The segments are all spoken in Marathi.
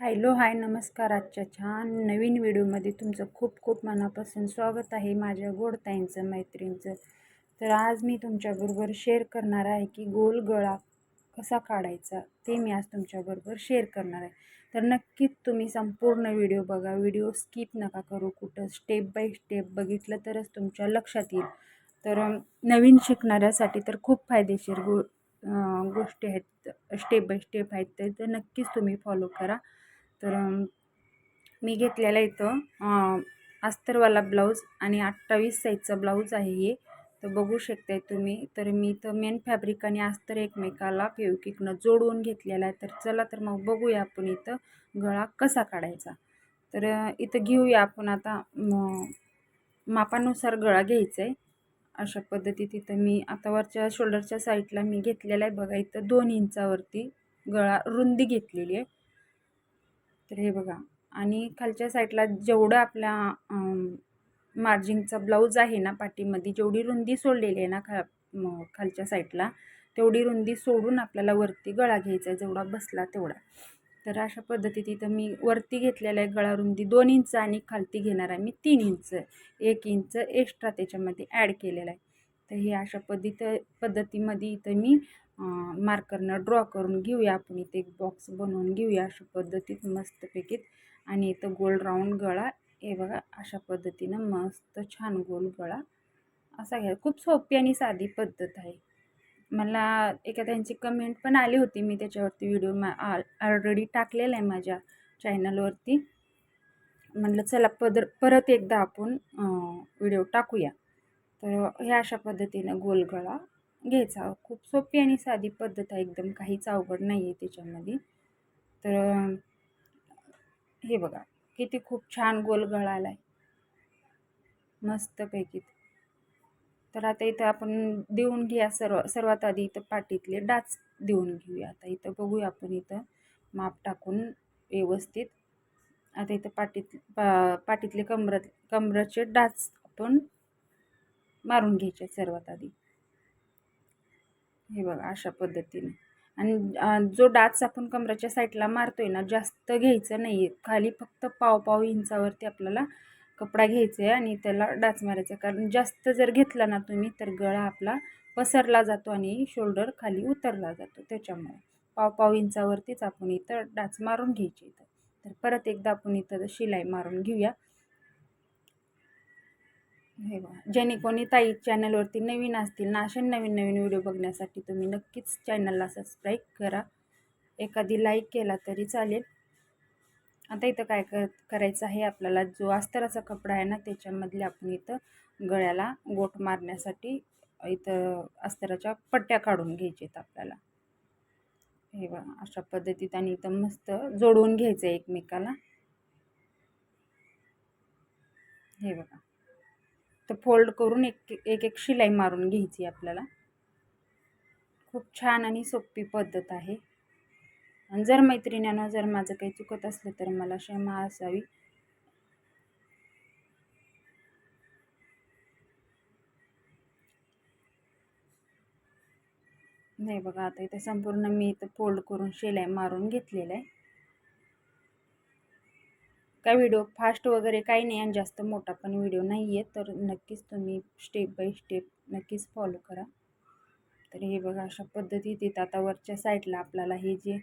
हॅलो हाय नमस्कार आजच्या छान नवीन व्हिडिओमध्ये तुमचं खूप खूप मनापासून स्वागत आहे माझ्या गोडताईंचं मैत्रिणीचं. तर आज मी तुमच्याबरोबर शेअर करणार आहे की गोल गळा कसा काढायचा ते मी आज तुमच्याबरोबर शेअर करणार आहे. तर नक्कीच तुम्ही संपूर्ण व्हिडिओ बघा व्हिडिओ स्किप नका करू कुठं स्टेप बाय स्टेप बघितलं तरच तुमच्या लक्षात येईल. तर नवीन शिकणाऱ्यासाठी तर खूप फायदेशीर गो गोष्टी आहेत स्टेप बाय स्टेप आहेत तर नक्कीच तुम्ही फॉलो करा. तर मी घेतलेला इथं. अस्तरवाला ब्लाऊज आणि अठ्ठावीस साईजचा ब्लाऊज आहे हे. तर बघू शकताय तुम्ही. तर मी इथं मेन फॅब्रिक आणि अस्तर एकमेकाला फेवकिकनं जोडवून घेतलेला आहे. तर चला तर मग बघूया आपण इथं गळा कसा काढायचा. तर इथं घेऊया आपण आता मापानुसार गळा घ्यायचा आहे अशा पद्धतीत इथं मी आता वरच्या शोल्डरच्या साईडला मी घेतलेला आहे. बघा इथं दोन इंचावरती गळा रुंदी घेतलेली आहे. तर हे बघा. आणि खालच्या साईडला जेवढं आपल्या मार्जिंगचा ब्लाऊज आहे ना पाठीमध्ये जेवढी रुंदी सोडलेली आहे ना खा खालच्या साईडला तेवढी रुंदी सोडून आपल्याला वरती गळा घ्यायचा आहे जेवढा बसला तेवढा. तर अशा पद्धतीत इथं मी वरती घेतलेला आहे गळा रुंदी दोन इंच आणि खालती घेणार आहे मी तीन इंच. एक इंच एक्स्ट्रा त्याच्यामध्ये ॲड केलेला आहे. तर हे अशा पद्धत पद्धतीमध्ये इथं मी मार्करनं ड्रॉ करून घेऊया आपण. इथे एक बॉक्स बनवून घेऊया अशा पद्धतीत मस्तपैकी आणि इथं गोल राऊंड गळा. हे बघा अशा पद्धतीनं मस्त छान गोल गळा. असा घ्या. खूप सोपी आणि साधी पद्धत आहे. मला एका त्यांची कमेंट पण आली होती. मी त्याच्यावरती व्हिडिओ मा ऑलरेडी टाकलेला आहे माझ्या चॅनलवरती म्हटलं चला पदर परत एकदा आपण व्हिडिओ टाकूया. तर ह्या अशा पद्धतीनं गोल गळा. घ्यायचा. खूप सोपी आणि साधी पद्धत आहे. एकदम काहीच अवघड नाही आहे त्याच्यामध्ये. तर हे बघा. किती खूप छान गोल गळाला आहे मस्तपैकी. तर आता इथं आपण देऊन घ्या सर्व सर्वात आधी इथं पाठीतले डाच देऊन घेऊया. आता इथं बघूया आपण इथं माप टाकून व्यवस्थित. आता इथं पाठीत पा पाठीतले कमरत कमराचे डाच आपण मारून घ्यायचे सर्वात आधी. हे बघा अशा पद्धतीने. आणि जो डाच आपण कमराच्या साईडला आहे ना जास्त घ्यायचं नाही आहे खाली फक्त पाव पाव इंचावरती आपल्याला कपडा घ्यायचा आहे आणि त्याला डाच मारायचा कारण जास्त जर घेतला ना तुम्ही तर गळा आपला पसरला जातो आणि शोल्डर खाली उतरला जातो. त्याच्यामुळे पाव पाव इंचावरतीच आपण इथं डाच मारून घ्यायची इथं. तर परत एकदा आपण इथं शिलाई मारून घेऊया. हे बघा. ज्याने कोणी ताई चॅनलवरती नवीन असतील ना असे नवीन नवीन व्हिडिओ बघण्यासाठी तुम्ही नक्कीच चॅनलला सबस्क्राईब करा. एखादी लाईक केला तरी चालेल. आता इथं काय कर करायचं आहे आपल्याला जो अस्तराचा कपडा आहे ना त्याच्यामधले आपण इथं गळ्याला गोट मारण्यासाठी इथं अस्तराच्या पट्ट्या काढून घ्यायच्या आपल्याला. हे बघा अशा पद्धतीत आणि इथं मस्त जोडवून घ्यायचं आहे एकमेकाला. हे बघा. तर फोल्ड करून एक एक एक शिलाई मारून घ्यायची आपल्याला. खूप छान आणि सोपी पद्धत आहे. आणि जर मैत्रिणींना जर माझं काही चुकत असलं तर मला क्षमा असावी. नाही बघा आता इथे संपूर्ण मी इथं फोल्ड करून शिलाई मारून घेतलेलं आहे. काय व्हिडिओ फास्ट वगैरे काही नाही आणि जास्त मोठा पण व्हिडिओ नाही आहे तर नक्कीच तुम्ही स्टेप बाय स्टेप नक्कीच फॉलो करा. तर हे बघा अशा पद्धतीत येतं आता वरच्या साईडला आपल्याला हे जे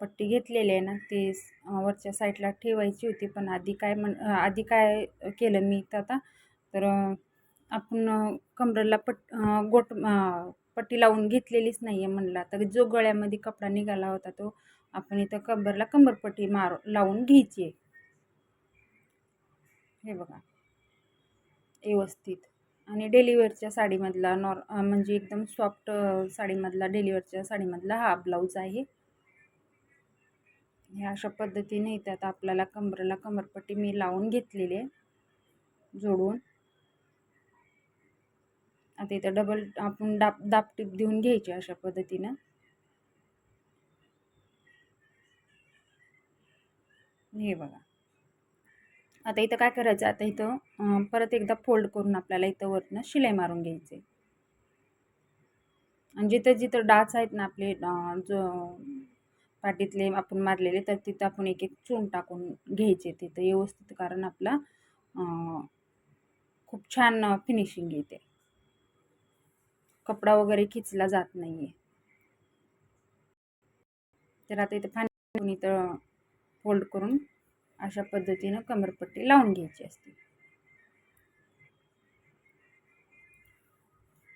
पट्टी घेतलेली आहे ना ते वरच्या साईडला ठेवायची होती पण आधी काय म्हण आधी काय केलं मी इथं आता तर आपण कमरेला पट गोट पट्टी लावून घेतलेलीच नाही आहे म्हणलं आता जो गळ्यामध्ये कपडा निघाला होता तो आपण इथं कंबरला कंबरपट्टी मार लावून घ्यायची आहे. हे बघा. व्यवस्थित. आणि डेलिवरच्या साडीमधला नॉर म्हणजे एकदम सॉफ्ट साडीमधला डेलिवरच्या साडीमधला हा ब्लाऊज आहे. ह्या अशा पद्धतीने त्यात आपल्याला कमरेला कमरपट्टी मी लावून घेतलेली आहे. जोडून. आता इथं डबल आपण दाप दापटीप देऊन घ्यायची अशा पद्धतीनं. हे बघा. आता इथं काय करायचं? आता इथं परत एकदा फोल्ड करून आपल्याला इथं वरनं शिलाई मारून घ्यायचे आणि जिथं जिथं डाच आहेत ना आपले जो पाटीतले आपण मारलेले तर तिथं आपण एक एक चून टाकून घ्यायचे तिथं व्यवस्थित कारण आपला खूप छान फिनिशिंग येते. कपडा वगैरे खिचला जात नाही आहे तर आता इथं फांदी इथं फोल्ड करून अशा पद्धतीनं कमरपट्टी लावून घ्यायची असते.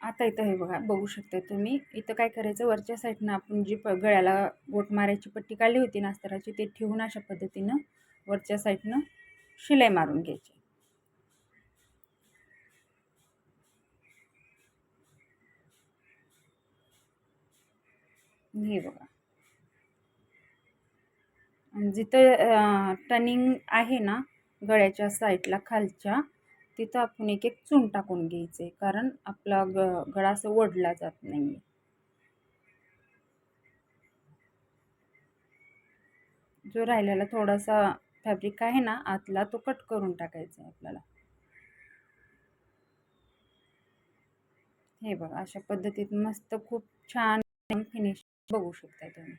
आता इथं हे बघा बघू शकता तुम्ही इथं काय करायचं वरच्या साईडनं आपण जी प गळ्याला गोट मारायची पट्टी काढली होती नास्तराची ते ठेवून अशा पद्धतीनं वरच्या साईडनं शिलाई मारून घ्यायची. हे बघा. जिथं टनिंग आहे ना गळ्याच्या साईडला खालच्या तिथं आपण एक एक चून टाकून घ्यायचे. कारण आपला ग गळा असं ओढला जात नाही जो राहिलेला थोडासा फॅब्रिक आहे ना आतला तो कट करून टाकायचा आहे आपल्याला. हे बघा अशा पद्धतीत मस्त खूप छान फिनिश बघू शकता तुम्ही.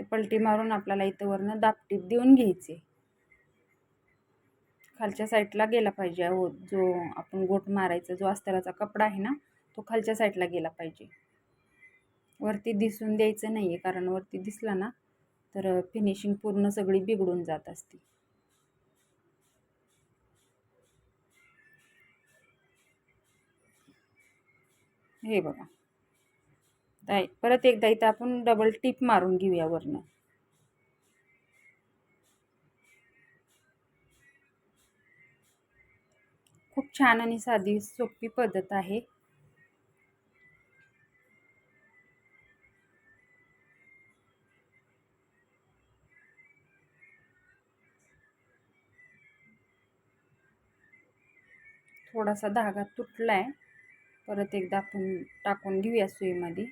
ते पलटी मारून आपल्याला इथं वरनं दापटीप देऊन घ्यायचे. खालच्या साईडला गेला पाहिजे हो जो आपण गोट मारायचा जो अस्तराचा कपडा आहे ना तो खालच्या साईडला गेला पाहिजे. वरती दिसून द्यायचं नाही आहे कारण वरती दिसला ना तर फिनिशिंग पूर्ण सगळी बिघडून जात असते. हे बघा. परत एकदा इथं आपण डबल टिप मारून घेऊया वरनं. खूप छान आणि साधी सोपी पद्धत आहे. थोडासा धागा तुटला आहे परत एकदा आपण टाकून घेऊया सुईमध्ये.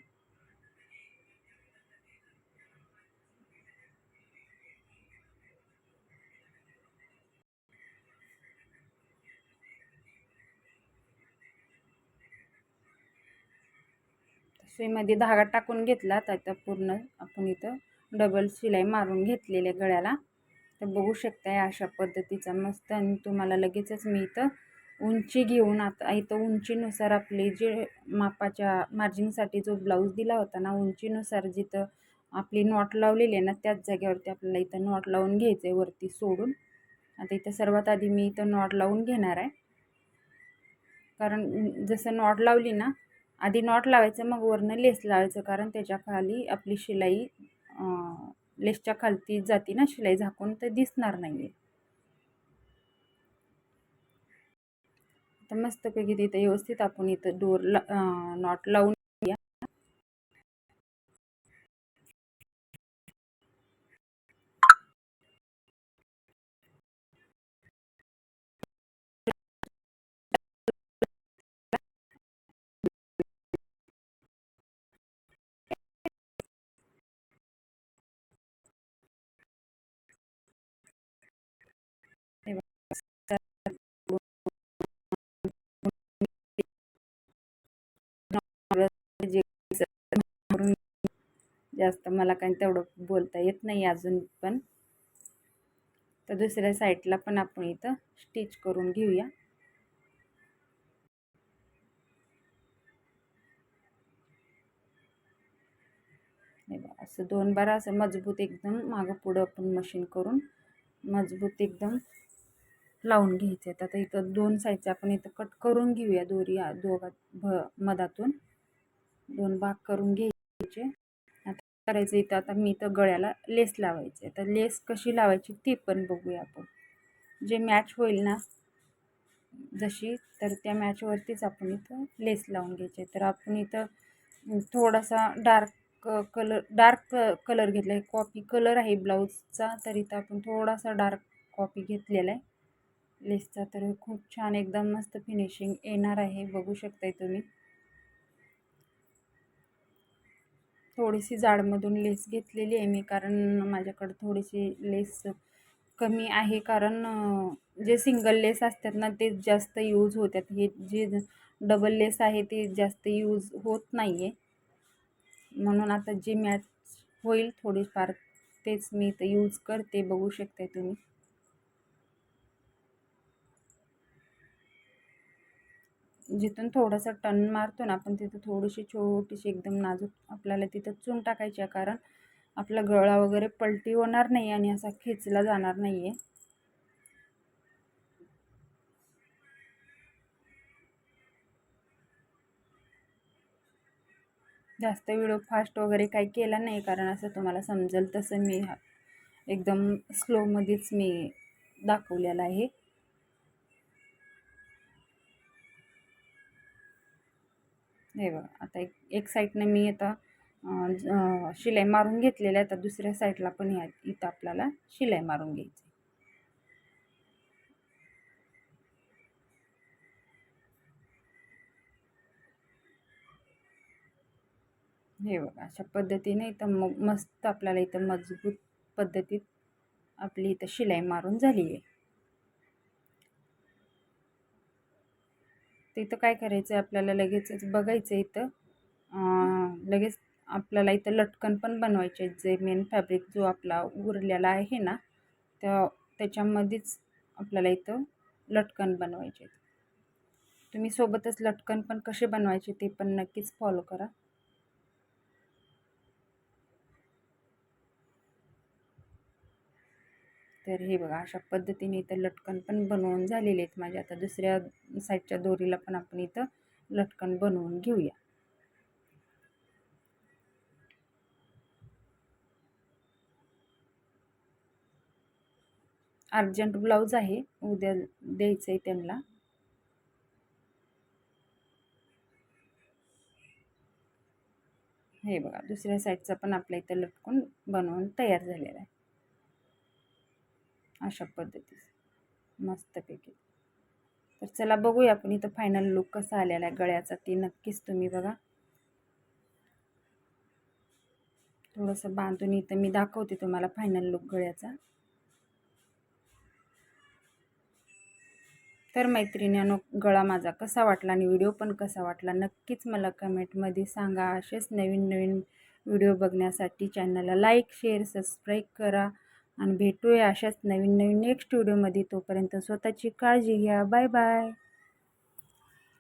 सुईमध्ये धागा टाकून घेतला त्याचा पूर्ण आपण इथं डबल शिलाई मारून घेतलेल्या गळ्याला. तर बघू शकताय अशा पद्धतीचा मस्त आणि तुम्हाला लगेचच मी इथं उंची घेऊन आता इथं उंचीनुसार आपली जे मापाच्या मार्जिनसाठी जो ब्लाऊज दिला होता ना उंचीनुसार जिथं आपली नॉट लावलेली आहे ना त्याच जागेवरती आपल्याला इथं नॉट लावून घ्यायचं आहे वरती सोडून. आता इथं सर्वात आधी मी इथं नॉट लावून घेणार आहे. कारण जसं नॉट लावली ना आधी नॉट लावायचं मग वरनं लेस लावायचं कारण त्याच्याखाली आपली शिलाई लेसच्या खालती जाती ना शिलाई झाकून तर दिसणार नाही आहे तर मस्तपैकी तिथं व्यवस्थित आपण इथं डोर ला नॉट लावून जास्त मला काही तेवढं बोलता येत नाही अजून पण. तर दुसऱ्या साईडला पण आपण इथं स्टिच करून घेऊया. असं दोन बारा असं मजबूत एकदम मागं पुढं आपण मशीन करून मजबूत एकदम लावून घ्यायचे. आता इथं दोन साईडचे आपण इथं कट करून घेऊया दोरी दोघा भ मधातून. दोन भाग करून घ्यायचे. आता करायचं इथं? आता मी इथं गळ्याला लेस लावायचे. तर लेस कशी लावायची ती पण बघूया आपण. जे मॅच होईल ना जशी तर त्या मॅचवरतीच आपण इथं लेस लावून घ्यायचे. तर आपण इथं थोडासा डार्क कलर डार्क कलर घेतला आहे. कॉपी कलर आहे ब्लाऊजचा तर इथं आपण थोडासा डार्क कॉपी घेतलेला आहे. लेसचा तर खूप छान एकदम मस्त फिनिशिंग येणार आहे. बघू शकताय तुम्ही. थोडीशी जाडमधून लेस घेतलेली आहे मी कारण माझ्याकडं थोडीशी लेस कमी आहे. कारण जे सिंगल लेस असतात ना ते जास्त यूज होतात. हे जे डबल लेस आहे ते जास्त यूज होत नाही आहे म्हणून आता जे मॅच होईल थोडीफार तेच मी इथं यूज करते. बघू शकते तुम्ही. जिथून थोडंसं टन मारतो ना आपण तिथं थोडीशी छोटीशी एकदम नाजूक आपल्याला तिथं चून टाकायची आहे कारण आपला गळा वगैरे पलटी होणार नाही आणि असा खेचला जाणार नाही आहे जास्त व्हिडिओ फास्ट वगैरे काही केला नाही कारण असं तुम्हाला समजेल तसं मी एकदम स्लोमध्येच मी दाखवलेला आहे. हे बघा आता एक एक साईडनं मी आता शिलाई मारून घेतलेल्या आता दुसऱ्या साईडला पण ह्या इथं आपल्याला शिलाई मारून घ्यायची. हे बघा अशा पद्धतीने इथं मग मस्त आपल्याला इथं मजबूत पद्धतीत आपली इथं शिलाई मारून झाली आहे. तर इथं काय करायचं आहे आपल्याला लगेचच बघायचं आहे इथं लगेच आपल्याला इथं लटकन पण बनवायचे जे मेन फॅब्रिक जो आपला उरलेला आहे ना त्या त्याच्यामध्येच आपल्याला इथं लटकन बनवायचे आहेत. तुम्ही सोबतच लटकन पण कसे बनवायचे ते पण नक्कीच फॉलो करा. तर हे बघा अशा पद्धतीने इथं लटकन पण बनवून झालेले आहेत. माझ्या आता दुसऱ्या साईडच्या दोरीला पण आपण इथं लटकन बनवून घेऊया. अर्जंट ब्लाऊज आहे उद्या द्यायचं आहे त्यांना. हे बघा दुसऱ्या साईडचा पण आपल्या इथं लटकून बनवून तयार झालेला आहे. अशा पद्धतीत मस्तपैकी. तर चला बघूया आपण इथं फायनल लुक कसा आलेला आहे गळ्याचा ते नक्कीच तुम्ही बघा. थोडंसं बांधून इथं मी दाखवते तुम्हाला फायनल लुक गळ्याचा. तर मैत्रिणीनो गळा माझा कसा वाटला आणि व्हिडिओ पण कसा वाटला नक्कीच मला कमेंटमध्ये सांगा. असेच नवीन नवीन व्हिडिओ बघण्यासाठी चॅनलला लाईक शेअर सबस्क्राईब करा. आणि भेटूया अशाच नवीन नवीन नेक्स्ट व्हिडिओमध्ये तोपर्यंत स्वतःची काळजी घ्या. Bye bye